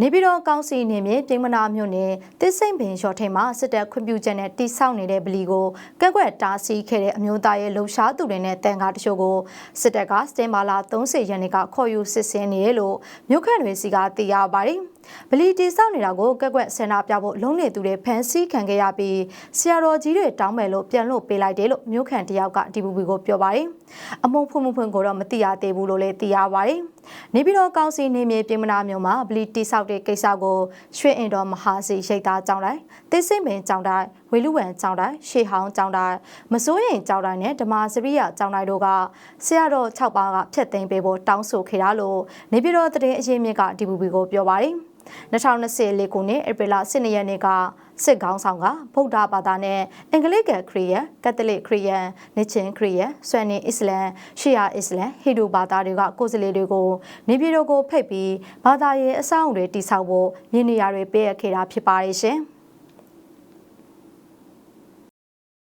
နေပြည်တော်ကောင်စီနေမြေပြည်မနာမြို့နယ်တစ်စိမ့်ပင်ရော်ထိန်မှာစစ်တပ်ခွင့်ပြုချက်နဲ့တိစောက်နေတဲ့ဗလီကိုကက်ကွက်တားဆီးခဲ့တဲ့အမျိုးသားရဲ့လှုပ်ရှားသူတွေနဲ့တန်ခါတချို့ကိုစစ်တပ်ကစတင်မာလာ30ရက်နေ့ကခေါ်ယူစစ်ဆင်နေတယ်လို့မြို့ခန့်တွေစီကသိရပါတယ်။ ဗလီတိစောက်နေတာကိုကက်ကွက်ဆန္ဒပြဖို့လုံးနေသူတွေဖမ်းဆီးခံခဲ့ရပြီးဆရာတော်ကြီးတွေတောင်းမယ်လို့ပြန်လို့ပေးလိုက်တယ်လို့မြို့ခန့်တယောက်ကဒီပူပီကိုပြောပါတယ်။အမုံဖွင့်ဖွင့်ကိုတော့မသိရသေးဘူးလို့လည်းသိရပါတယ်။နေပြည်တော်ကောင်စီနေမြေပြည်မနာမြို့မှာဗလီတိစောက်တဲ့ကိစ္စကိုရွှေအင်တော်မဟာစီရိတ်သားကျောင်းတိုင်းတိစိမ့်ပင်ကျောင်းတိုင်း ဝေလူဝံကျောင်းတိုင်းရှေဟောင်းကျောင်းတိုင်းမစိုးရင်ကျောင်းတိုင်းနဲ့ဓမ္မစရိယကျောင်းတိုင်းတို့ကဆရာတော်6ပါးကဖျက်သိမ်းပေးဖို့တောင်းဆိုခဲ့တာလို့နေပြည်တော်တရင်အရေးမြစ်ကဒီပူပီကိုပြောပါတယ်2024ခုနှစ်ဧပြီလ12ရက်နေ့ကစစ်ကောင်းဆောင်ကဗုဒ္ဓဘာသာနဲ့အင်္ဂလိပ်ကခရီးယန်ကက်သလစ်ခရီးယန်နစ်ချင်းခရီးယန်ဆွမ်နီအစ္စလမ်ရှီယာအစ္စလမ်ဟိဒူဘာသာတွေကကိုယ်စားလှယ်တွေကိုနေပြည်တော်ကိုဖိတ်ပြီးဘာသာရေးအဆောက်အဦတွေတည်ဆောက်ဖို့ညနေရာတွေပေးအပ်ခဲ့တာဖြစ်ပါတယ်ရှင်။